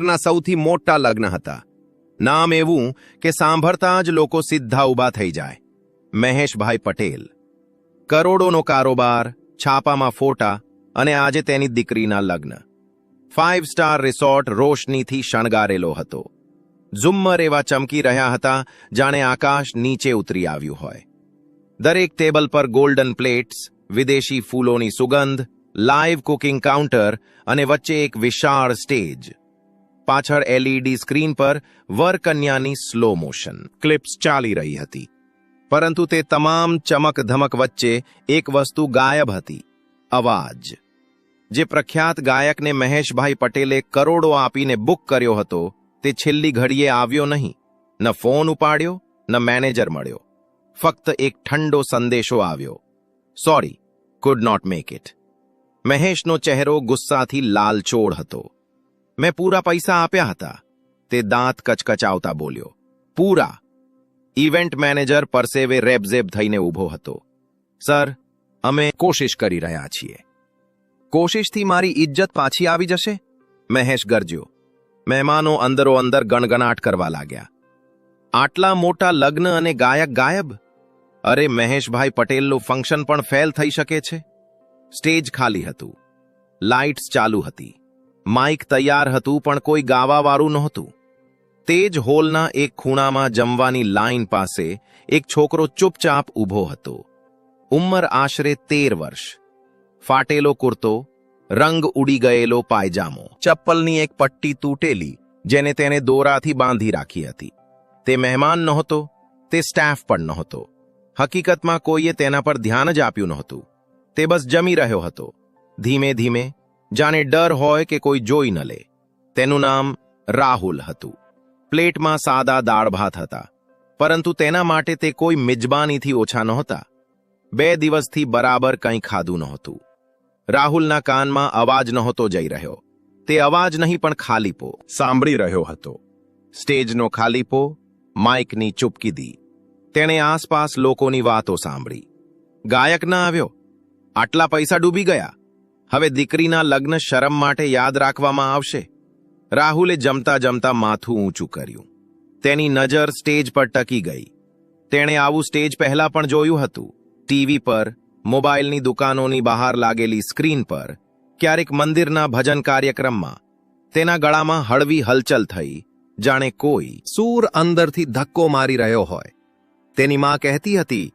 ના સૌથી મોટા લગ્ન હતા. નામ એવું કે સાંભળતા જ લોકો સીધા ઊભા થઈ જાય. મહેશભાઈ પટેલ. કરોડોનો કારોબાર, છાપામાં ફોટા અને આજે તેની દીકરીના લગ્ન. ફાઇવ સ્ટાર રિસોર્ટ રોશનીથી શણગારેલો હતો. ઝુમ્મર એવા ચમકી રહ્યા હતા જાણે આકાશ નીચે ઉતરી આવ્યું હોય. દરેક ટેબલ પર ગોલ્ડન પ્લેટ્સ વિદેશી ફૂલોની સુગંધ લાઇવ કુકિંગ કાઉન્ટર અને વચ્ચે એક વિશાળ સ્ટેજ પાછળ એલઈડી સ્ક્રીન પર વરકન્યાની સ્લો મોશન ક્લિપ્સ ચાલી રહી હતી. પરંતુ તે તમામ ચમક ધમક વચ્ચે એક વસ્તુ ગાયબ હતી, અવાજ. જે પ્રખ્યાત ગાયકને મહેશભાઈ પટેલે કરોડો આપીને બુક કર્યો હતો, તે છેલ્લી ઘડીએ આવ્યો નહીં. ન ફોન ઉપાડ્યો, ન મેનેજર મળ્યો. ફક્ત એક ઠંડો સંદેશો આવ્યો. Sorry could not make it મહેશનો ચહેરો ગુસ્સાથી લાલચોળ હતો. મેં પૂરા પૈસા આપ્યા હતા. તે દાંત કચકચાવતા બોલ્યો. પૂરા. ઇવેન્ટ મેનેજર પરસેવે રેબઝેબ થઈને ઊભો હતો. સર, અમે કોશિશ કરી રહ્યા છીએ. કોશિશથી મારી ઇજ્જત પાછી આવી જશે? મહેશ ગરજ્યો. મહેમાનો અંદરો અંદર ગણગણાટ કરવા લાગ્યા. આટલા મોટા લગ્ન અને ગાયક ગાયબ? અરે મહેશભાઈ પટેલનું ફંક્શન પણ ફેલ થઈ શકે છે? સ્ટેજ ખાલી હતું. લાઇટ્સ ચાલુ હતી. માઇક તૈયાર હતું પણ કોઈ ગાવાવાળું નહોતું. તે જ હોલના એક ખૂણામાં જમવાની લાઇન પાસે એક છોકરો ચૂપચાપ ઊભો હતો. ઉંમર આશરે તેર વર્ષ. ફાટેલો કુર્તો, રંગ ઉડી ગયેલો પાયજામો, ચપ્પલની એક પટ્ટી તૂટેલી, જેને તેને દોરાથી બાંધી રાખી હતી. તે મહેમાન નહોતો, તે સ્ટાફ પણ નહોતો. હકીકતમાં કોઈએ તેના પર ધ્યાન જ આપ્યું નહોતું. તે બસ જમી રહ્યો હતો. ધીમે ધીમે જાણે ડર હોય કે કોઈ જોઈ ન લે. તેનું નામ રાહુલ હતું. પ્લેટમાં સાદા દાળ ભાત હતા પરંતુ તેના માટે તે કોઈ મિજબાનીથી ઓછા નહોતા. બે દિવસથી બરાબર કંઈ ખાધું નહોતું. રાહુલના કાનમાં અવાજ નહોતો જઈ રહ્યો. તે અવાજ નહીં પણ ખાલીપો સાંભળી રહ્યો હતો. સ્ટેજનો ખાલીપો માઇકની ચૂપકીદી તેણે આસપાસ લોકોની વાતો સાંભળી. ગાયક ના આવ્યો. આટલા પૈસા ડૂબી ગયા. હવે દીકરીના લગ્ન શરમ માટે યાદ રાખવામાં આવશે. રાહુલે જમતા જમતા માથું ઊંચું કર્યું. તેની નજર સ્ટેજ પર ટકી ગઈ. તેણે આવું સ્ટેજ પહેલા પણ જોયું હતું. ટીવી પર, મોબાઈલની દુકાનોની બહાર લાગેલી સ્ક્રીન પર, ક્યારેક મંદિરના ભજન કાર્યક્રમમાં. તેના ગળામાં હળવી હલચલ થઈ. જાણે કોઈ સૂર અંદરથી ધક્કો મારી રહ્યો હોય. તેની માં કહેતી હતી,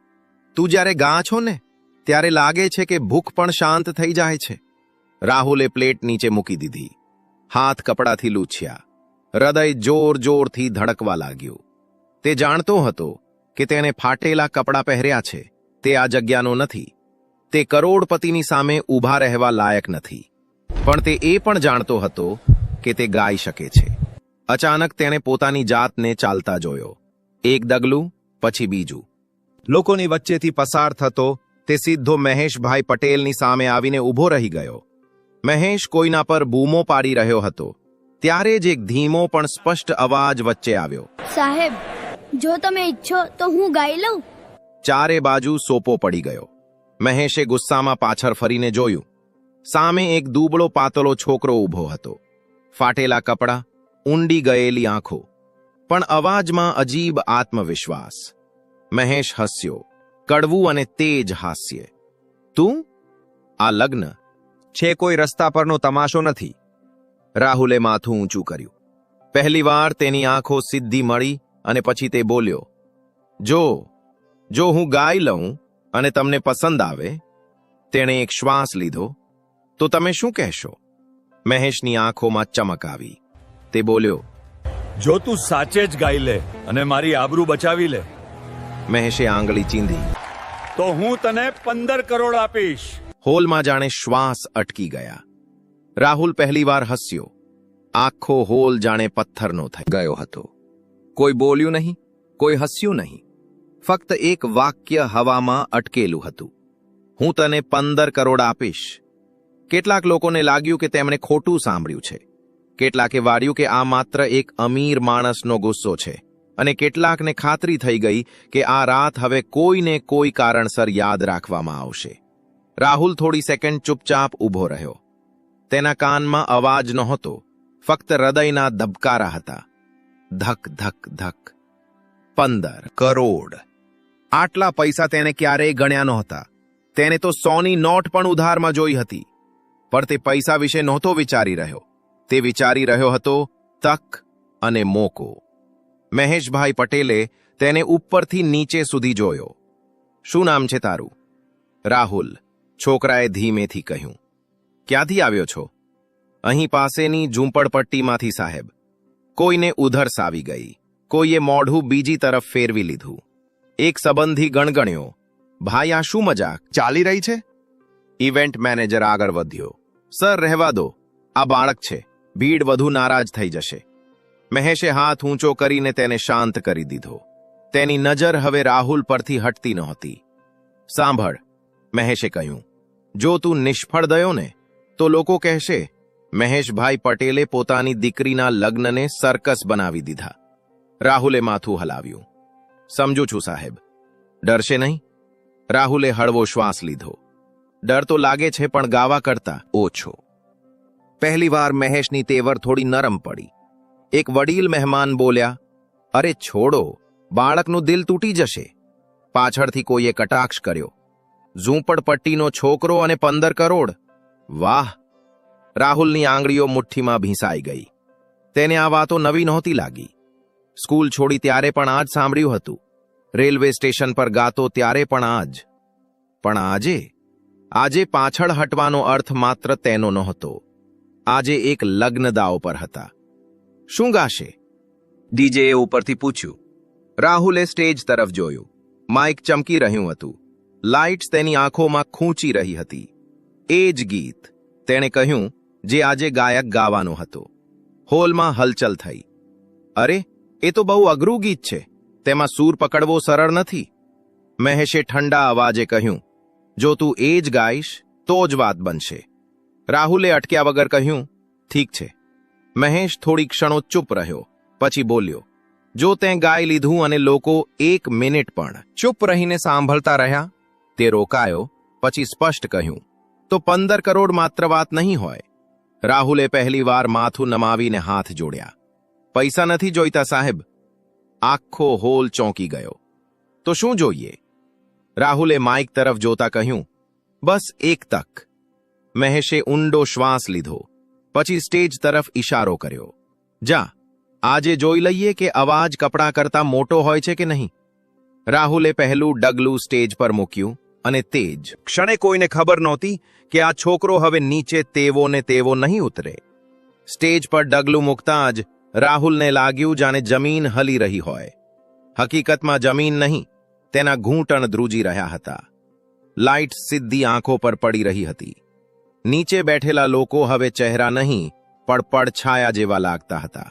તું જ્યારે ગા છો ને, ત્યારે લાગે છે કે ભૂખ પણ શાંત થઈ જાય છે. રાહુલે પ્લેટ નીચે મૂકી દીધી. હાથ કપડાથી લૂછ્યા. હૃદય જોર જોરથી ધડકવા લાગ્યું. તે જાણતો હતો કે તેને ફાટેલા કપડાં પહેર્યા છે. તે આ જગ્યાનો નથી. તે કરોડપતિની સામે ઊભા રહેવા લાયક નથી. પણ તે એ પણ જાણતો હતો કે તે ગાઈ શકે છે. અચાનક તેણે પોતાની જાતને ચાલતા જોયો. એક ડગલું, પછી બીજું. લોકોની વચ્ચેથી પસાર થતો તે સીધો મહેશભાઈ પટેલની સામે આવીને ઊભો રહી ગયો. મહેશ કોઈના પર બૂમો પાડી રહ્યો હતો. ત્યારે જ એક ધીમો પણ સ્પષ્ટ અવાજ વચ્ચે આવ્યો. સાહેબ જો તમે ઈચ્છો તો હું ગાઈ લઉં. ચારે બાજુ સોપો પડી ગયો. મહેશે ગુસ્સામાં પાછળ ફરીને જોયું. સામે એક દૂબળો પાતળો છોકરો ઊભો હતો. ફાટેલા કપડાં ઊંડી ગયેલી આંખો. પણ અવાજમાં અજીબ આત્મવિશ્વાસ. મહેશ હસ્યો. કડવું અને તેજ હાસ્ય. તું? આ લગ્ન છે કોઈ રસ્તા પરનો તમાશો નથી. રાહુલે માથું ઊંચું કર્યું. પહેલીવાર તેની આંખો સીધી મળી અને પછી તે બોલ્યો જો જો હું ગાઈ લઉં અને તમને પસંદ આવે તેણે એક શ્વાસ લીધો તો તમે શું કહેશો? મહેશની આંખોમાં ચમક આવી. તે બોલ્યો જો તું સાચે જ ગાઈ લે અને મારી આબરૂ બચાવી લે. મહેશે આંગળી ચીંધી. તો હું તને પંદર કરોડ આપીશ. હોલમાં જાણે શ્વાસ અટકી ગયા. રાહુલ પહેલીવાર હસ્યો. આખો હોલ જાણે પથ્થરનો થઈ ગયો હતો. કોઈ બોલ્યું નહીં, કોઈ હસ્યું નહીં. ફક્ત એક વાક્ય હવામાં અટકેલું હતું. હું તને પંદર કરોડ આપીશ. કેટલાક લોકોને લાગ્યું કે તેમણે ખોટું સાંભળ્યું છે. કેટલાકે વાર્યું કે આ માત્ર એક અમીર માણસનો ગુસ્સો છે. અને કેટલાકને ખાતરી થઈ ગઈ કે આ રાત હવે કોઈને કોઈ કારણસર યાદ રાખવામાં આવશે. રાહુલ થોડી સેકન્ડ ચૂપચાપ ઊભો રહ્યો. તેના કાનમાં અવાજ નહોતો, ફક્ત હૃદયના ધબકારા હતા. ધક ધક ધક. પંદર કરોડ. આટલા પૈસા તેને ક્યારેય ગણ્યા નહોતા. તેને તો સોની નોટ પણ ઉધારમાં જોઈ હતી. પણ તે પૈસા વિશે નહોતો વિચારી રહ્યો. તે વિચારી રહ્યો હતો, તક અને મોકો. મહેશભાઈ પટેલે તેને ઉપરથી નીચે સુધી જોયો. શું નામ છે તારું? રાહુલ. છોકરાએ ધીમેથી કહ્યું ક્યાંથી આવ્યો છો? અહીં પાસેની ઝૂંપડપટ્ટીમાંથી સાહેબ. કોઈને ઉધરસ આવી ગઈ. કોઈએ મોઢું બીજી તરફ ફેરવી લીધું. એક સંબંધી ગણગણ્યો ભાઈ આ શું મજાક? ચાલી રહી છે? ઇવેન્ટ મેનેજર આગળ વધ્યો સર રહેવા દો. આ બાળક છે. ભીડ વધુ નારાજ થઈ જશે. મહેશે હાથ ઊંચો કરીને તેને શાંત કરી દીધો. તેની નજર હવે રાહુલ પરથી હટતી નહોતી. સાંભળ મહેશે કહ્યું, જો તું નિષ્ફળ ગયો ને, તો લોકો કહેશે, મહેશભાઈ પટેલે પોતાની દીકરીના લગ્નને સર્કસ બનાવી દીધા. રાહુલે માથું હલાવ્યું. સમજુ છું સાહેબ, ડરશે નહીં? રાહુલે હળવો શ્વાસ લીધો. ડર તો લાગે છે, પણ ગાવા કરતા ઓછો. પહેલીવાર મહેશની તેવર થોડી નરમ પડી. એક વડીલ મહેમાન બોલ્યા, અરે છોડો, બાળકનું દિલ તૂટી જશે. પાછળથી કોઈએ કટાક્ષ કર્યો. ઝૂંપડપટ્ટીનો છોકરો અને પંદર કરોડ. વાહ! રાહુલની આંગળીઓ મુઠ્ઠીમાં ભીંસાઈ ગઈ. તેને આ વાતો નવી નહોતી લાગી. સ્કૂલ છોડી ત્યારે પણ આ જ સાંભળ્યું હતું. રેલવે સ્ટેશન પર ગાતો ત્યારે પણ આ જ. પણ આજે? આજે પાછળ હટવાનો અર્થ માત્ર તેનો નહોતો. આજે એક લગ્ન દાવ પર હતા. શું ગાશે? ડીજેએ ઉપરથી પૂછ્યું. રાહુલે સ્ટેજ તરફ જોયું. માઇક ચમકી રહ્યું હતું. લાઇટ્સ તેની આંખોમાં ખૂંચી રહી હતી. એ જ ગીત તેણે કહ્યું જે આજે ગાયક ગાવાનો હતો. હોલમાં હલચલ થઈ. અરે, એ તો બહુ અઘરું ગીત છે. તેમાં સૂર પકડવો સરળ નથી. મહેશે ઠંડા અવાજે કહ્યું, જો તું એ જ ગાઈશ, તો જ વાત બનશે. રાહુલે અટક્યા વગર કહ્યું, ઠીક છે. મહેશ થોડી ક્ષણો ચૂપ રહ્યો, પછી બોલ્યો, જો તે ગાઈ લીધું અને લોકો એક મિનિટ પણ ચૂપ રહીને સાંભળતા રહ્યા તે રોકાયો, પછી સ્પષ્ટ કહ્યું, તો પંદર કરોડ માત્ર વાત નહીં હોય. રાહુલે પહેલીવાર માથું નમાવીને હાથ જોડ્યા. પૈસા નથી જોઈતા સાહેબ. આખો હોલ ચોંકી ગયો. તો શું જોઈએ? રાહુલે માઇક તરફ જોતા કહ્યું, બસ એક તક. મહેશે ઊંડો શ્વાસ લીધો, પછી સ્ટેજ તરફ ઈશારો કર્યો. જા, આજે જોઈ લઈએ કે અવાજ કપડાં કરતા મોટો હોય છે કે નહીં. રાહુલે પહેલું ડગલું સ્ટેજ પર મૂક્યું અને તે જ ક્ષણે કોઈને ખબર નહોતી કે આ છોકરો હવે નીચે તેવો ને તેવો નહીં ઉતરે. સ્ટેજ પર ડગલું મૂકતા જ રાહુલને લાગ્યું જાણે જમીન હલી રહી હોય. હકીકતમાં જમીન નહીં, તેના ઘૂંટણ ધ્રુજી રહ્યા હતા. લાઇટ સીધી આંખો પર પડી રહી હતી. નીચે બેઠેલા લોકો હવે ચહેરા નહીં પણ પડછાયા જેવા લાગતા હતા.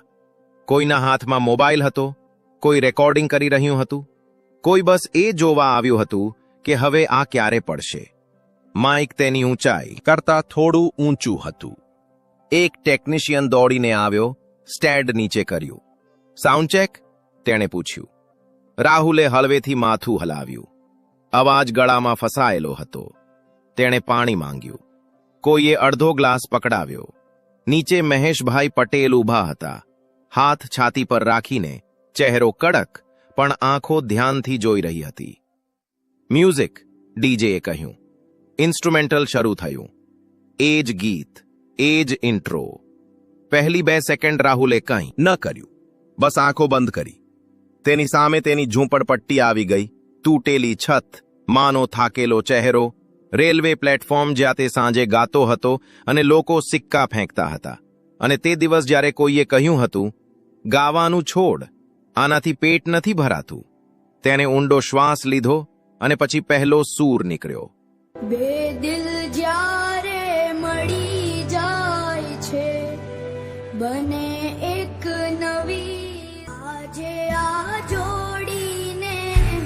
કોઈના હાથમાં મોબાઈલ હતો, કોઈ રેકોર્ડિંગ કરી રહ્યું હતું, કોઈ બસ એ જોવા આવ્યું હતું કે હવે આ ક્યારે પડશે? માઇક તેની ઊંચાઈ કરતા થોડું ઊંચું હતું. એક ટેકનિશિયન દોડીને આવ્યો, સ્ટેન્ડ નીચે કર્યું. Sound check? તેણે પૂછ્યું. રાહુલે હળવેથી માથું હલાવ્યું. અવાજ ગળામાં ફસાયેલો હતો. તેણે પાણી માંગ્યું. કોઈએ અડધો ગ્લાસ પકડાવ્યો. નીચે મહેશભાઈ પટેલ ઊભા હતા. હાથ છાતી પર રાખીને, ચહેરો કડક, પણ આંખો ધ્યાનથી જોઈ રહી હતી. મ્યુઝિક, ડીજેએ કહ્યું. ઇન્સ્ટ્રુમેન્ટલ શરૂ થયું. એ જ ગીત, એ જ ઇન્ટ્રો. પહેલી બે સેકન્ડ રાહુલે કંઈ ન કર્યું. બસ આંખો બંધ કરી. તેની સામે તેની ઝૂંપડપટ્ટી આવી ગઈ. તૂટેલી છત, માનો થાકેલો ચહેરો. રેલવે પ્લેટફોર્મ જ્યાં તે સાંજે ગાતો હતો અને લોકો સિક્કા ફેંકતા હતા. અને તે દિવસ જ્યારે કોઈએ કહ્યું હતું, ગાવાનું છોડ, આનાથી પેટ નથી ભરાતું. તેને ઊંડો શ્વાસ લીધો અને પછી પહેલો સૂર નીકળ્યો. બે દિલ જ્યારે મળી જાય છે બને એક નવી. આજે આ જોડીને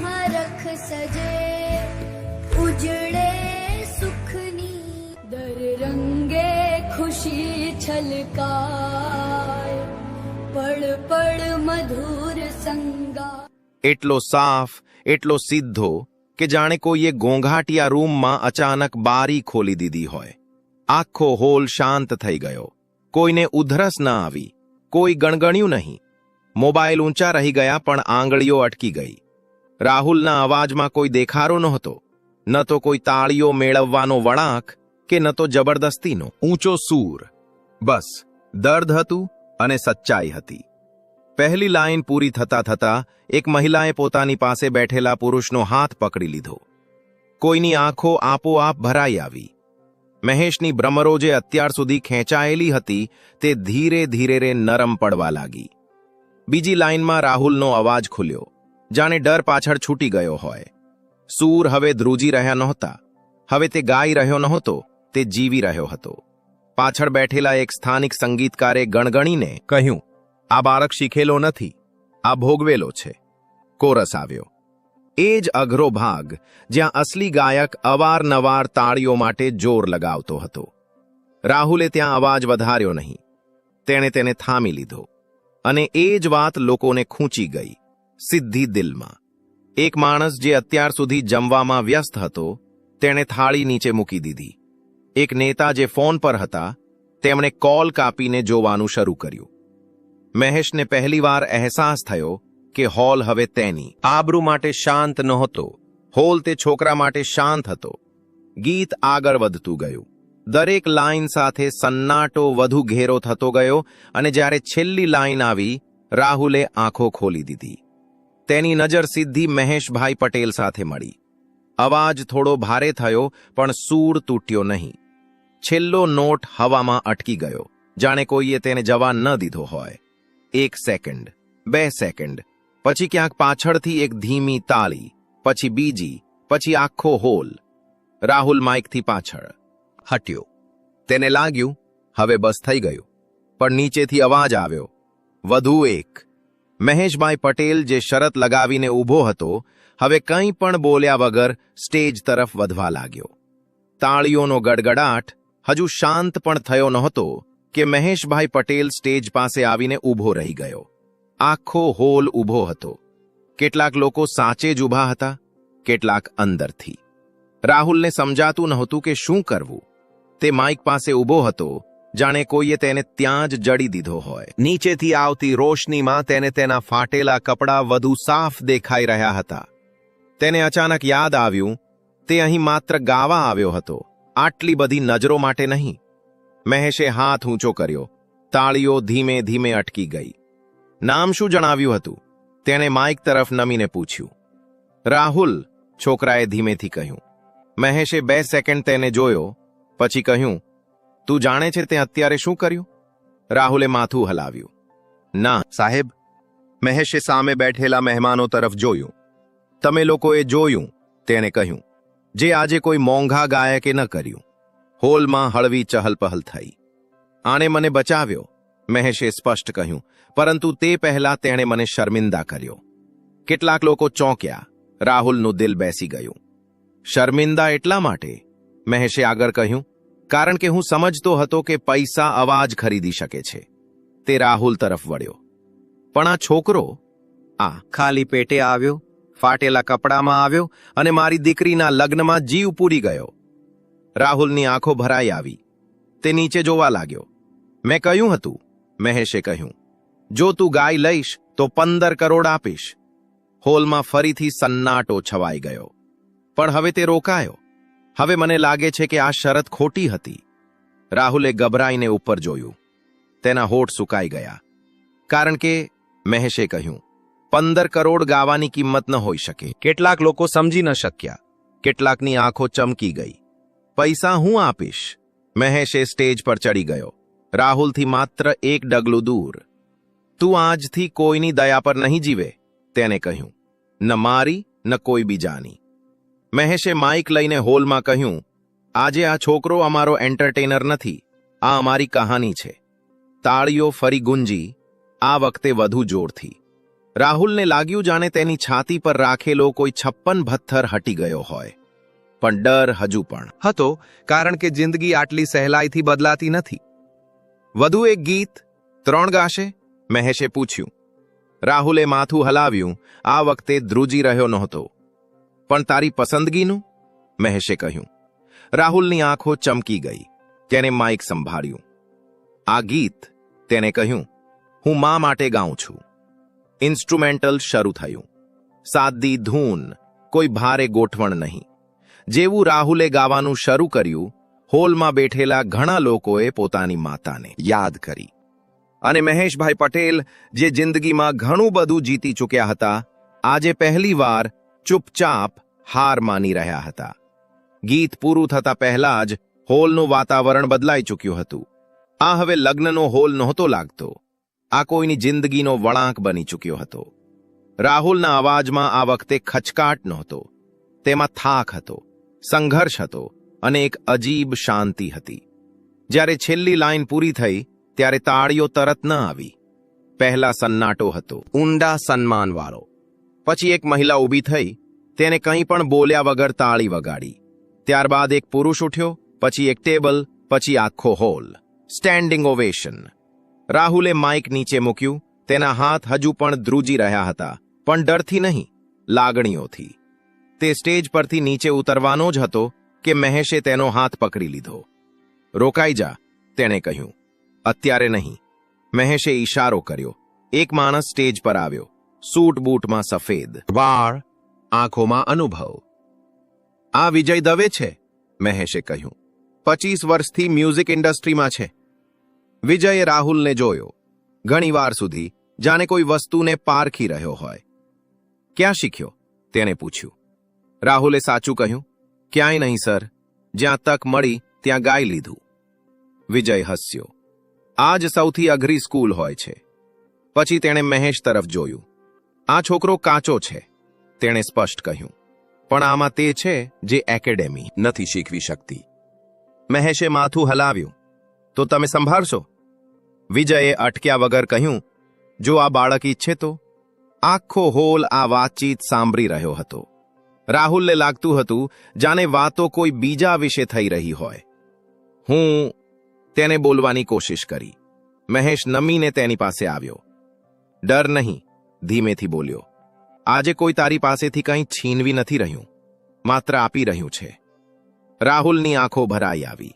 હરખ સજે ઉજળે સુખની. દર રંગે ખુશી છલકાય પળ પળ મધુર સંગા. એટલો સાફ એટલો સીધો કે જાણે કોઈએ ઘોંઘાટિયા રૂમમાં અચાનક બારી ખોલી દીધી હોય. આખો હોલ શાંત થઈ ગયો. કોઈને ઉધરસ ન આવી. કોઈ ગણગણ્યું નહીં. મોબાઈલ ઊંચા રહી ગયા પણ આંગળીઓ અટકી ગઈ. રાહુલના અવાજમાં કોઈ દેખારો નહોતો. ન તો કોઈ તાળીઓ મેળવવાનો વળાંક કે ન તો જબરદસ્તીનો. ઊંચો સૂર. બસ. દર્દ હતું અને સચ્ચાઈ હતી. પહેલી લાઇન પૂરી થતા થતા એક મહિલાએ પોતાની પાસે બેઠેલા પુરુષનો હાથ પકડી લીધો. કોઈની આંખો આપોઆપ ભરાઈ આવી. મહેશની ભ્રમરો જે અત્યાર સુધી ખેંચાયેલી હતી તે ધીરે ધીરે રે નરમ પડવા લાગી. બીજી લાઇનમાં રાહુલનો અવાજ ખુલ્યો. જાણે ડર પાછળ છૂટી ગયો હોય. સૂર હવે ધ્રુજી રહ્યા નહોતા. હવે તે ગાઈ રહ્યો નહોતો, તે જીવી રહ્યો હતો. પાછળ બેઠેલા એક સ્થાનિક સંગીતકારે ગણગણીને કહ્યું આ બાળક શીખેલો નથી, આ ભોગવેલો છે. કોરસ આવ્યો. એ જ અઘરો ભાગ જ્યાં અસલી ગાયક અવારનવાર તાળીઓ માટે જોર લગાવતો હતો. રાહુલે ત્યાં અવાજ વધાર્યો નહીં. તેણે તેને થામી લીધો. અને એ જ વાત લોકોને ખૂંચી ગઈ, સિદ્ધિ દિલમાં. એક માણસ જે અત્યાર સુધી જમવામાં વ્યસ્ત હતો, તેણે થાળી નીચે મૂકી દીધી. એક નેતા જે ફોન પર હતા, તેમણે કોલ કાપીને જોવાનું શરૂ કર્યું. મહેશને પહેલીવાર અહેસાસ થયો કે હોલ હવે તેની આબરૂ માટે શાંત નહોતો. હોલ તે છોકરા માટે શાંત હતો. ગીત આગળ વધતું ગયું. દરેક લાઇન સાથે સન્નાટો વધુ ઘેરો થતો ગયો અને જ્યારે છેલ્લી લાઇન આવી, રાહુલે આંખો ખોલી દીધી. તેની નજર સીધી મહેશભાઈ પટેલ સાથે મળી. અવાજ થોડો ભારે થયો, પણ સૂર તૂટ્યો નહીં. છેલ્લો નોટ હવામાં અટકી ગયો. જાણે કોઈએ તેને જવા ન દીધો હોય. એક સેકન્ડ, બે સેકન્ડ, પછી ક્યાંક પાછળથી એક ધીમી તાળી, પછી બીજી, પછી આખો હોલ. રાહુલ માઇકથી પાછળ. હટ્યો. તેને લાગ્યું, હવે બસ થઈ ગયું. પણ નીચેથી અવાજ આવ્યો. વધુ એક. મહેશભાઈ પટેલ જે શરત લગાવીને ઊભો હતો, હવે કંઈ પણ બોલ્યા વગર સ્ટેજ તરફ વધવા લાગ્યો. તાળીઓનો ગડગડાટ હજુ શાંત પણ થયો નહોતો કે મહેશભાઈ પટેલ સ્ટેજ પાસે આવીને ઊભો રહી ગયો. આખો હોલ ઊભો હતો. કેટલાક લોકો સાચે જ ઊભા હતા, કેટલાક અંદરથી. રાહુલને સમજાતું નહોતું કે શું કરવું. તે માઇક પાસે ઊભો હતો, જાણે કોઈએ તેને ત્યાં જ જડી દીધો હોય. નીચેથી આવતી રોશનીમાં તેને તેના ફાટેલા કપડાં વધુ સાફ દેખાઈ રહ્યા હતા. તેને અચાનક યાદ આવ્યું, તે અહીં માત્ર ગાવા આવ્યો હતો. આટલી બધી નજરો માટે નહીં. મહેશે હાથ ઊંચો કર્યો. તાળીઓ ધીમે ધીમે અટકી ગઈ. નામ શું જણાવ્યું હતું? તેણે માઇક તરફ નમીને પૂછ્યું. રાહુલ, છોકરાએ ધીમેથી કહ્યું. મહેશે બે સેકન્ડ તેને જોયો, પછી કહ્યું, તું જાણે છે તે અત્યારે શું કર્યું? રાહુલે માથું હલાવ્યું. ના, સાહેબ. મહેશે સામે બેઠેલા મહેમાનો તરફ જોયું. તમે લોકોએ જોયું, તેણે કહ્યું, જે આજે કોઈ મોંઘા ગાયકે ન કર્યું. હોલમાં હળવી ચહલપહલ થઈ. આણે મને બચાવ્યો, મહેશે સ્પષ્ટ કહ્યું, પરંતુ તે પહેલા તેણે મને શર્મિંદા કર્યો. કેટલાક લોકો ચોંક્યા, રાહુલનું દિલ બેસી ગયું. શર્મિંદા એટલા માટે? મહેશે આગળ કહ્યું, કારણ કે હું સમજતો હતો કે પૈસા અવાજ ખરીદી શકે છે. તે રાહુલ તરફ વળ્યો. પણ આ છોકરો? આ ખાલી પેટે આવ્યો, ફાટેલા કપડામાં આવ્યો અને મારી દીકરીના લગ્નમાં જીવ પૂરી ગયો. રાહુલની આંખો ભરાઈ આવી. તે નીચે જોવા લાગ્યો. મેં કહ્યું હતું, મહેશે કહ્યું. જો તું ગાય લઈશ, તો પંદર કરોડ આપીશ. હોલમાં ફરીથી સન્નાટો છવાઈ ગયો. પણ હવે તે રોકાયો. હવે મને લાગે છે કે આ શરત ખોટી હતી. રાહુલે ગભરાઈને ઉપર જોયું. તેના હોઠ સુકાઈ ગયા. કારણ કે, મહેશે કહ્યું, પંદર કરોડ ગાવાની કિંમત ન હોઈ શકે. કેટલાક લોકો સમજી ન શક્યા. કેટલાકની આંખો ચમકી ગઈ. પૈસા હું આપીશ. મહેશે સ્ટેજ પર ચડી ગયો. રાહુલથી માત્ર એક ડગલું દૂર. તું આજથી કોઈની દયા પર નહીં જીવે, તેને કહ્યું. ન મારી, ન કોઈ બીજાની. મહેશે માઇક લઈને હોલમાં કહ્યું, આજે આ છોકરો અમારો એન્ટરટેનર નથી, આ અમારી કહાની છે. તાળીઓ ફરી ગુંજી, આ વખતે વધુ જોરથી. રાહુલને લાગ્યું જાણે તેની છાતી પર રાખેલો કોઈ છપ્પન ભથ્થર હટી ગયો હોય. પણ ડર હજુ પણ. હતો, કારણ કે જિંદગી આટલી સહેલાઈથી બદલાતી નથી. વધુ એક ગીત, ત્રણ ગાશે, મહેશે પૂછ્યું. રાહુલે માથું હલાવ્યું, આ વખતે ધ્રુજી રહ્યો નહોતો. પણ તારી પસંદગીનું? મહેશે કહ્યું. રાહુલની આંખો ચમકી ગઈ, તેને માઇક સંભાળ્યું. આ ગીત તેને કહ્યું, હું મા માટે ગાઉં છું. ઇન્સ્ટ્રુમેન્ટલ શરૂ થયું. સાદી ધૂન, કોઈ ભારે ગોઠવણ નહીં. જેવું રાહુલે ગાવાનું શરૂ કર્યું, હોલમાં બેઠેલા ઘણા લોકોએ પોતાની માતાને યાદ કરી. અને મહેશભાઈ પટેલ, જે જિંદગીમાં ઘણું બધું જીતી ચૂક્યા હતા, આજે પહેલીવાર ચૂપચાપ હાર માની રહ્યા હતા. ગીત પૂરું થતા પહેલા જ હોલનું વાતાવરણ બદલાઈ ચૂક્યું હતું. આ હવે લગ્નનો હોલ નહોતો લાગતો. આ કોઈની જિંદગીનો વળાંક બની ચૂક્યો હતો. રાહુલના અવાજમાં આ વખતે ખચકાટ નહોતો. તેમાં થાક હતો. સંઘર્ષ હતો અને એક અજીબ શાંતિ હતી. જ્યારે છેલ્લી લાઈન પૂરી થઈ, ત્યારે તાળીઓ તરત ન આવી. પહેલા સન્નાટો હતો, ઊંડા સન્માનવાળો. પછી એક મહિલા ઊભી થઈ, તેને કંઈ પણ બોલ્યા વગર તાળી વગાડી. ત્યારબાદ એક પુરુષ ઉઠ્યો, પછી એક ટેબલ, પછી આખો હોલ. સ્ટેન્ડિંગ ઓવેશન રાહુલે માઇક નીચે મૂક્યું, તેના હાથ હજુ પણ ધ્રુજી રહ્યા હતા, પણ ડરથી નહીં, લાગણીઓથી. તે સ્ટેજ પરથી નીચે ઉતરવાનો જ હતો કે મહેશે તેનો હાથ પકડી લીધો. રોકાઈ જા, તેણે કહ્યું. અત્યારે નહીં. મહેશે ઈશારો કર્યો. એક માણસ સ્ટેજ પર આવ્યો. સૂટ બૂટમાં સફેદ. વાળ, આંખોમાં અનુભવ. આ વિજય દવે છે, મહેશે કહ્યું. પચીસ વર્ષથી મ્યુઝિક ઇન્ડસ્ટ્રીમાં છે. વિજયે રાહુલને જોયો. ઘણીવાર સુધી જાણે કોઈ વસ્તુને પારખી રહ્યો હોય. ક્યાં શીખ્યો? તેણે પૂછ્યું. રાહુલે સાચું કહ્યું, ક્યાંય નહીં, સર. જ્યાં તક મળી, ત્યાં ગાઈ લીધું. વિજય હસ્યો. આ જ સૌથી અઘરી સ્કૂલ હોય છે. પછી તેણે મહેશ તરફ જોયું. આ છોકરો કાચો છે, તેણે સ્પષ્ટ કહ્યું. પણ આમાં તે છે જે એકેડેમી નથી શીખવી શકતી. મહેશે માથું હલાવ્યું. તો તમે સંભાળશો? વિજયે અટક્યા વગર કહ્યું, જો આ બાળક ઈચ્છે તો. આખો હોલ આ વાતચીત સાંભળી રહ્યો હતો. રાહુલને લાગતું હતું, જાણે વાતો કોઈ બીજા વિશે થઈ રહી હોય. હું તેને બોલવાની કોશિશ કરી. મહેશ નમીને તેની પાસે આવ્યો. ડર નહીં, ધીમેથી બોલ્યો. આજે કોઈ તારી પાસેથી કંઈ છીનવી નથી રહ્યું. માત્ર આપી રહ્યું છે. રાહુલની આંખો ભરાઈ આવી.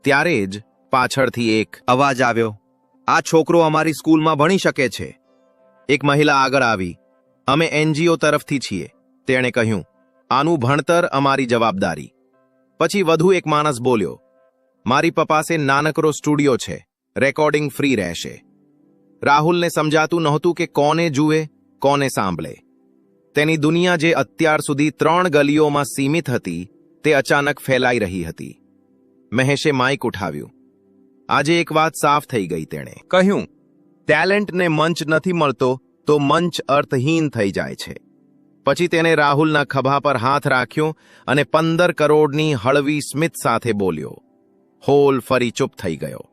ત્યારે જ પાછળથી એક અવાજ આવ્યો. આ છોકરો અમારી સ્કૂલમાં ભણી શકે છે. એક મહિલા આગળ આવી. અમે એનજીઓ તરફથી છીએ. તેણે કહ્યું આનું ભણતર અમારી જવાબદારી. પછી વધુ એક માણસ બોલ્યો, મારી પાસે નાનકડો સ્ટુડિયો છે, રેકોર્ડિંગ ફ્રી રહેશે. રાહુલને સમજાતું નહોતું કે કોને જુએ, કોને સાંભળે. તેની દુનિયા જે અત્યાર સુધી ત્રણ ગલીઓમાં સીમિત હતી, તે અચાનક ફેલાઈ રહી હતી. મહેશે માઇક ઉઠાવ્યું. આજે એક વાત સાફ થઈ ગઈ તેણે. કહ્યું, ટેલેન્ટને મંચ નથી મળતો, તો મંચ અર્થહીન થઈ જાય છે. પછી તેને રાહુલના ખભા પર હાથ રાખ્યો અને પંદર કરોડની હળવી સ્મિત સાથે બોલ્યો, હોલ ફરી ચૂપ થઈ ગયો.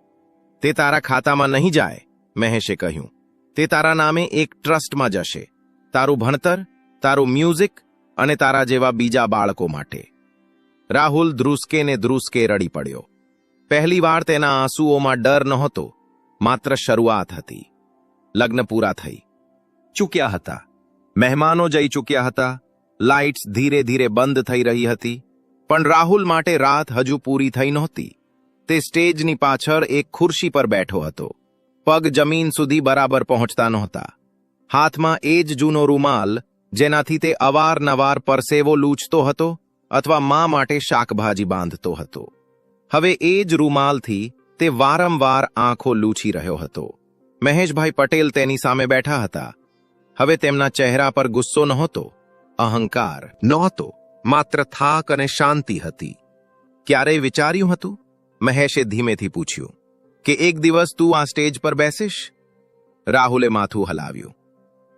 તે તારા ખાતામાં નહીં જાય, મહેશે કહ્યું. તે તારા નામે એક ટ્રસ્ટમાં જશે. તારું ભણતર, તારું મ્યુઝિક અને તારા જેવા બીજા બાળકો માટે. રાહુલ ધ્રુસકે ને ધ્રુસકે રડી પડ્યો. પહેલીવાર તેના આંસુઓમાં ડર નહોતો, માત્ર શરૂઆત હતી. લગ્ન પૂરા થઈ. ચૂક્યા હતા. મહેમાનો જઈ ચૂક્યા હતા. લાઇટ્સ ધીરે ધીરે બંધ થઈ રહી હતી. પણ રાહુલ માટે રાત હજુ પૂરી થઈ નહોતી. તે સ્ટેજની પાછળ એક ખુરશી પર બેઠો હતો. પગ જમીન સુધી બરાબર પહોંચતા નહોતા. હાથમાં એ જ જૂનો રૂમાલ, જેનાથી તે અવારનવાર પરસેવો લૂછતો હતો અથવા મા માટે શાકભાજી બાંધતો હતો. હવે એ જ રૂમાલથી તે વારંવાર આંખો લૂછી રહ્યો હતો. મહેશભાઈ પટેલ તેની સામે બેઠા હતા. હવે તેમના ચહેરા પર ગુસ્સો નહોતો, અહંકાર નહોતો, માત્ર થાક અને શાંતિ હતી. ક્યારેય વિચાર્યું હતું? મહેશે ધીમેથી પૂછ્યું, કે એક દિવસ તું આ સ્ટેજ પર બેસીશ? રાહુલે માથું હલાવ્યું,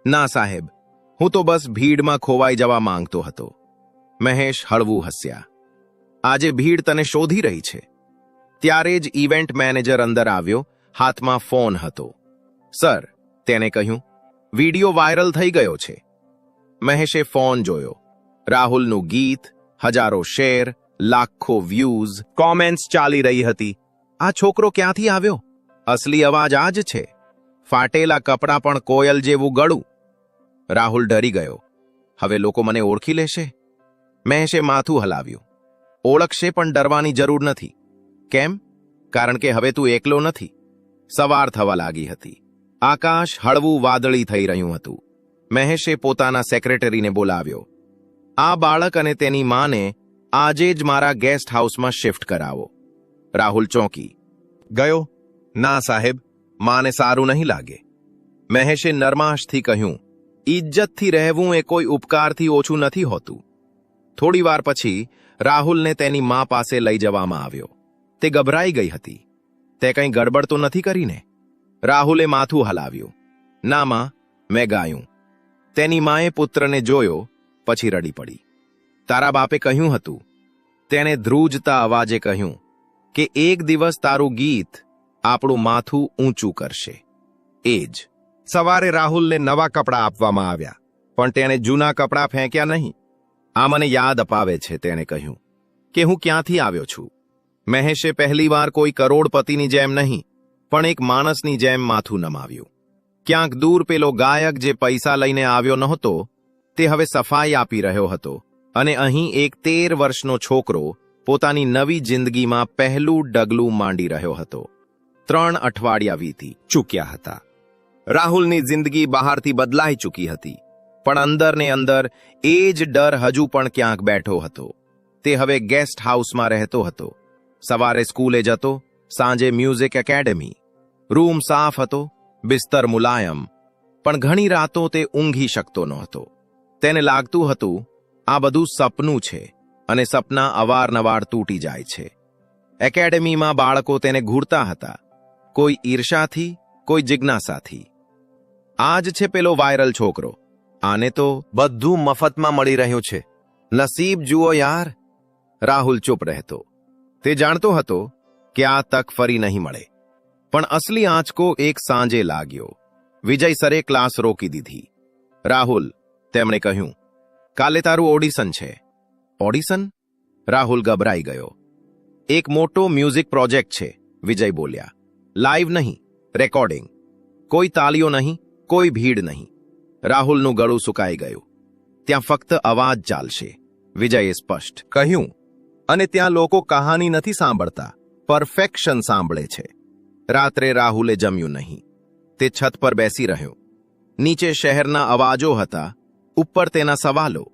ના સાહેબ, હું તો બસ ભીડમાં ખોવાઈ જવા માંગતો હતો. મહેશ હળવું હસ્યા, આજે ભીડ તને શોધી રહી છે. ત્યારે જ ઇવેન્ટ મેનેજર અંદર આવ્યો, હાથમાં ફોન હતો. સર તેને કહ્યું વિડિયો વાયરલ થઈ ગયો છે. મહેશે ફોન જોયો. રાહુલનું ગીત, હજારો શેર, લાખો વ્યૂઝ કોમેન્ટ્સ ચાલી રહી હતી. આ છોકરો ક્યાંથી આવ્યો? અસલી અવાજ આ જ છે. ફાટેલા કપડાં પણ કોયલ જેવું ગળું. રાહુલ ડરી ગયો. હવે લોકો મને ઓળખી લેશે? મહેશે માથું હલાવ્યું. ઓળખશે પણ ડરવાની જરૂર નથી. કેમ? કારણ કે હવે તું એકલો નથી. સવાર થવા લાગી હતી. આકાશ હળવું વાદળી થઈ રહ્યું હતું. મહેશે પોતાના સેક્રેટરીને બોલાવ્યો. આ બાળક અને તેની માને આજે જ મારા ગેસ્ટ હાઉસમાં શિફ્ટ કરાવો. રાહુલ ચોંકી. ગયો? ના સાહેબ, માને સારું નહીં લાગે. મહેશે નરમાશથી કહ્યું ઇજ્જતથી રહેવું એ કોઈ ઉપકારથી ઓછું નથી હોતું. થોડી વાર પછી રાહુલને તેની મા પાસે લઈ જવામાં આવ્યો. તે ગભરાઈ ગઈ હતી. તે કંઈ ગડબડ તો નથી કરીને રાહુલે માથું હલાવ્યું. નામાં, મેં ગાયું. તેની માએ પુત્રને જોયો, પછી રડી પડી. તારા બાપે કહ્યું હતું. તેણે ધ્રુજતા અવાજે કહ્યું, કે એક દિવસ તારું ગીત આપણું માથું ઊંચું કરશે. એ જ. સવારે રાહુલને નવા કપડાં આપવામાં આવ્યા, પણ તેણે જૂના કપડાં ફેંક્યા નહીં. આ મને યાદ અપાવે છે, તેણે કહ્યું, કે હું ક્યાંથી આવ્યો છું? મહેશે પહેલીવાર કોઈ કરોડપતિની જેમ નહીં. પણ એક માણસની જેમ માથું નમાવ્યું. ક્યાંક દૂર પેલો ગાયક જે પૈસા લઈને આવ્યો નહોતો, તે હવે સફાઈ આપી રહ્યો હતો અને અહીં એક તેર વર્ષનો છોકરો પોતાની નવી જિંદગીમાં પહેલું ડગલું માંડી રહ્યો હતો. ત્રણ અઠવાડિયા વીતી ચૂક્યા હતા. રાહુલની જિંદગી બહારથી બદલાઈ ચૂકી હતી, પણ અંદરને અંદર એ જ ડર હજુ પણ ક્યાંક બેઠો હતો. તે હવે ગેસ્ટ હાઉસમાં રહેતો હતો. સવારે સ્કૂલે જતો, સાંજે મ્યુઝિક એકેડેમી રૂમ સાફ હતો, બિસ્તર મુલાયમ, પણ ઘણી રાતો તે ઊંઘી શકતો નહોતો તેને લાગતું હતું, આ બધું સપનું છે અને સપના અવારનવાર તૂટી જાય છે. એકેડેમીમાં બાળકો તેને ઘૂરતા હતા. કોઈ ઈર્ષાથી, કોઈ જિજ્ઞાસાથી. આ જ છે પેલો વાયરલ છોકરો. આને તો બધું મફતમાં મળી રહ્યું છે. નસીબ જુઓ યાર. રાહુલ ચૂપ રહેતો. તે જાણતો હતો કે આ તક ફરી નહીં મળે. પણ અસલી આંચકો એક સાંજે લાગ્યો. વિજય સરે ક્લાસ રોકી દીધી. રાહુલ, તેમણે કહ્યું, કાલે તારું ઓડિશન છે. ઓડિશન? રાહુલ ગભરાઈ ગયો. એક મોટો મ્યુઝિક પ્રોજેક્ટ છે, વિજય બોલ્યા. લાઈવ નહીં, રેકોર્ડિંગ. કોઈ તાલીઓ નહીં, કોઈ ભીડ નહીં. રાહુલનું ગળું સુકાઈ ગયું. ત્યાં ફક્ત અવાજ ચાલશે, વિજયે સ્પષ્ટ કહ્યું. અને ત્યાં લોકો કહાની નથી સાંભળતા. પરફેક્શન સાંભળે છે. રાત્રે રાહુલે જમ્યું નહીં. તે છત પર બેસી રહ્યો. નીચે શહેરના અવાજો હતા, ઉપર તેના સવાલો.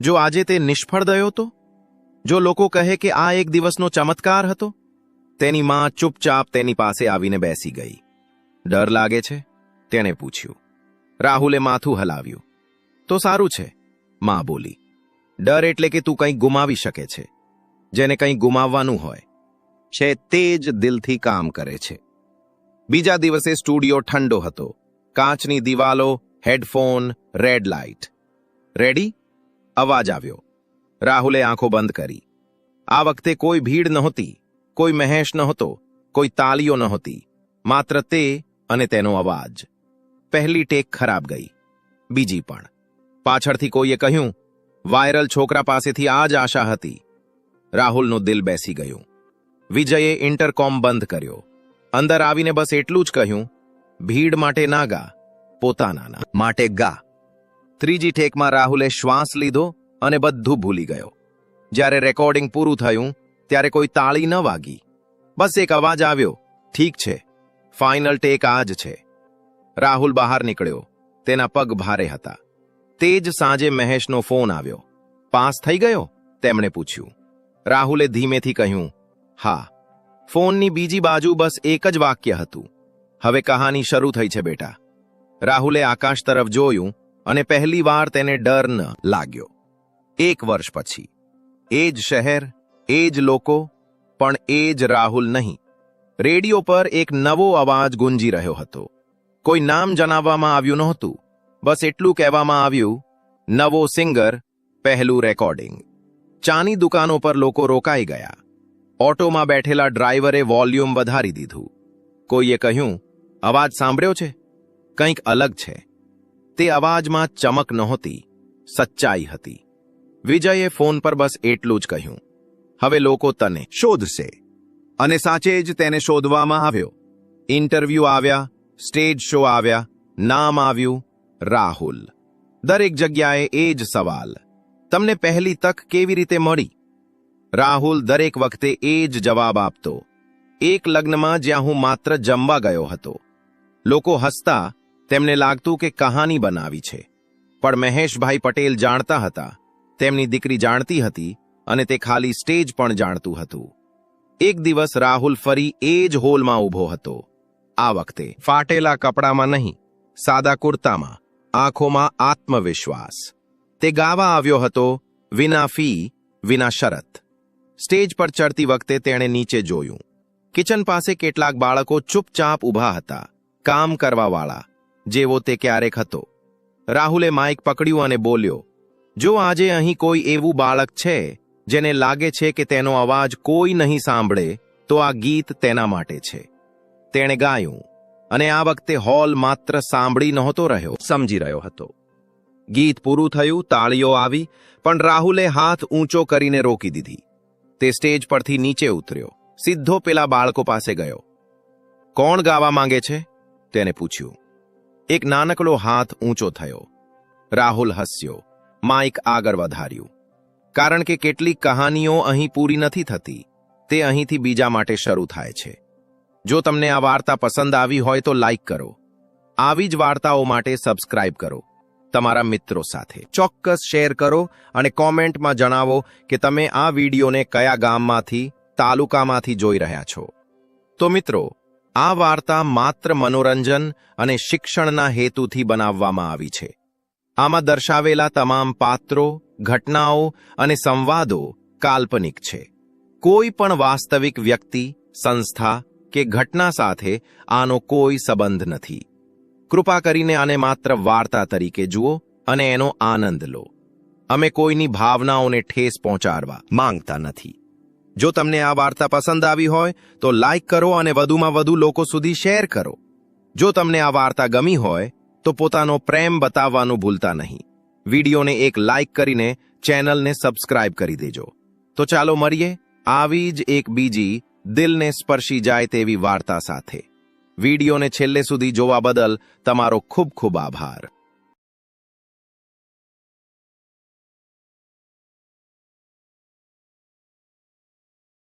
જો આજે તે નિષ્ફળ ગયો તો? જો લોકો કહે કે આ એક દિવસનો ચમત્કાર હતો? તેની માં ચૂપચાપ તેની પાસે આવીને બેસી ગઈ. ડર લાગે છે? તેણે પૂછ્યું. રાહુલે માથું હલાવ્યું. તો સારું છે, માં બોલી. ડર એટલે કે તું કંઈક ગુમાવી શકે છે. જેને કંઈ ગુમાવવાનું હોય. છે તે જ દિલથી કામ કરે છે. બીજા દિવસે સ્ટુડિયો ઠંડો હતો. કાચની દિવાલો, હેડફોન, રેડ લાઇટ. રેડી? અવાજ આવ્યો. રાહુલે આંખો બંધ કરી. આ વખતે કોઈ ભીડ નહોતી, કોઈ મહેશ નહોતો, કોઈ તાલીઓ નહોતી. માત્ર તે અને તેનો અવાજ. પહેલી ટેક ખરાબ ગઈ. બીજી પણ. પાછળથી કોઈએ કહ્યું, વાયરલ છોકરા પાસેથી આ જ આશા હતી. રાહુલનું દિલ બેસી ગયું. વિજયે ઇન્ટરકોમ બંધ કર્યો. અંદર આવીને બસ એટલું જ કહ્યું, ભીડ માટે ના ગા, પોતાના માટે ગા. ત્રીજી ટેકમાં રાહુલે શ્વાસ લીધો અને બધું ભૂલી ગયો. જ્યારે રેકોર્ડિંગ પૂરું થયું, ત્યારે કોઈ તાળી ન વાગી. બસ એક અવાજ આવ્યો, ઠીક છે, ફાઇનલ ટેક આ જ છે. રાહુલ બહાર નીકળ્યો, તેના પગ ભારે હતા. તે જ સાંજે મહેશનો ફોન આવ્યો. પાસ થઈ ગયો? તેમણે પૂછ્યું. રાહુલે ધીમેથી કહ્યું હા, ફોનની બીજી બાજુ બસ એક જ વાક્ય હતું. હવે કહાની શરૂ થઈ છે બેટા. રાહુલે આકાશ તરફ જોયું અને પહેલી વાર તેને ડર ન લાગ્યો. એક વર્ષ પછી. એ જ શહેર, એ જ લોકો, પણ એ જ રાહુલ નહીં. રેડિયો પર એક નવો અવાજ ગુંજી રહ્યો હતો. કોઈ નામ જણાવવામાં આવ્યું નહોતું. બસ એટલું કહેવામાં આવ્યું, નવો સિંગર, પહેલું રેકોર્ડિંગ. ચાની દુકાનો પર લોકો રોકાઈ ગયા. ઓટોમાં બેઠેલા ડ્રાઈવરે વોલ્યુમ વધારી દીધું. કોઈએ કહ્યું, અવાજ સાંભળ્યો છે? કંઈક અલગ છે. તે અવાજમાં ચમક નહોતી, સચ્ચાઈ હતી. વિજયે ફોન પર બસ એટલું જ કહ્યું, હવે લોકો તને શોધશે. અને સાચે જ તેને શોધવામાં આવ્યો. ઇન્ટરવ્યૂ આવ્યા, સ્ટેજ શો આવ્યા, નામ આવ્યું, રાહુલ. દરેક જગ્યાએ એ જ સવાલ, તમને પહેલી તક કેવી રીતે મળી? રાહુલ દરેક વખતે એ જ જવાબ આપતો. એક લગ્નમાં જ્યાં હું માત્ર જમવા ગયો હતો. લોકો હસતા, તેમને લાગતું કે કહાની બનાવી છે. પણ મહેશભાઈ પટેલ જાણતા હતા. તેમની દીકરી જાણતી હતી અને તે ખાલી સ્ટેજ પણ જાણતું હતું. એક દિવસ રાહુલ ફરી એ જ હોલમાં ઊભો હતો. આ વખતે ફાટેલા કપડામાં નહીં, સાદા કુર્તામાં, આંખોમાં આત્મવિશ્વાસ. તે ગાવા આવ્યો હતો, વિના ફી, વિના શરત. સ્ટેજ પર ચડતી વખતે તેણે નીચે જોયું. કિચન પાસે કેટલાક બાળકો ચૂપચાપ ઊભા હતા. કામ કરવાવાળા, જેવો તે ક્યારેક હતો. રાહુલે માઇક પકડ્યું અને બોલ્યો, જો આજે અહીં કોઈ એવું બાળક છે, જેને લાગે છે કે તેનો અવાજ કોઈ નહીં સાંભળે, તો આ ગીત તેના માટે છે. તેણે ગાયું, અને આ વખતે હોલ માત્ર સાંભળી નહોતો રહ્યો, સમજી રહ્યો હતો. ગીત પૂરું થયું, તાળીઓ આવી, પણ રાહુલે હાથ ઊંચો કરીને રોકી દીધી. તે સ્ટેજ પરથી નીચે ઉતર્યો. સીધો પેલા બાળકો પાસે ગયો. કોણ ગાવા માંગે છે? તેને પૂછ્યું. એક નાનકડો હાથ ઊંચો થયો. રાહુલ હસ્યો. માઇક આગળ વધાર્યું. કારણ કે કેટલીક કહાનીઓ અહીં પૂરી નથી થતી. તે અહીંથી બીજા માટે શરૂ થાય છે. જો તમને આ વાર્તા પસંદ આવી હોય તો લાઇક કરો. આવી જ વાર્તાઓ માટે સબસ્ક્રાઇબ કરો. તમારા મિત્રો સાથે. ચોક્કસ શેર કરો અને કોમેન્ટમાં જણાવો કે તમે આ વિડીયોને કયા ગામમાંથી, તાલુકામાંથી જોઈ રહ્યા છો. તો મિત્રો, આ વાર્તા માત્ર મનોરંજન અને શિક્ષણના હેતુથી બનાવવામાં આવી છે. આમાં દર્શાવેલા તમામ પાત્રો, ઘટનાઓ અને સંવાદો કાલ્પનિક છે. કોઈ પણ વાસ્તવિક વ્યક્તિ, સંસ્થા કે ઘટના સાથે આનો કોઈ સંબંધ નથી. કૃપા કરીને આને માત્ર વાર્તા તરીકે જુઓ અને એનો આનંદ લો. અમે કોઈની ભાવનાઓને ઠેસ પહોંચાડવા માંગતા નથી. જો તમને આ વાર્તા પસંદ આવી હોય, તો લાઇક કરો અને વધુમાં વધુ લોકો સુધી શેર કરો. જો તમને આ વાર્તા ગમી હોય, તો પોતાનો પ્રેમ બતાવવાનું ભૂલતા નહીં. વિડીયોને એક લાઇક કરીને ચેનલને સબસ્ક્રાઇબ કરી દેજો. તો ચાલો મળીએ આવી જ એક બીજી દિલને સ્પર્શી જાય તેવી વાર્તા સાથે. વિડીયોને છેલ્લે સુધી જોવા બદલ તમારો ખૂબ ખૂબ આભાર.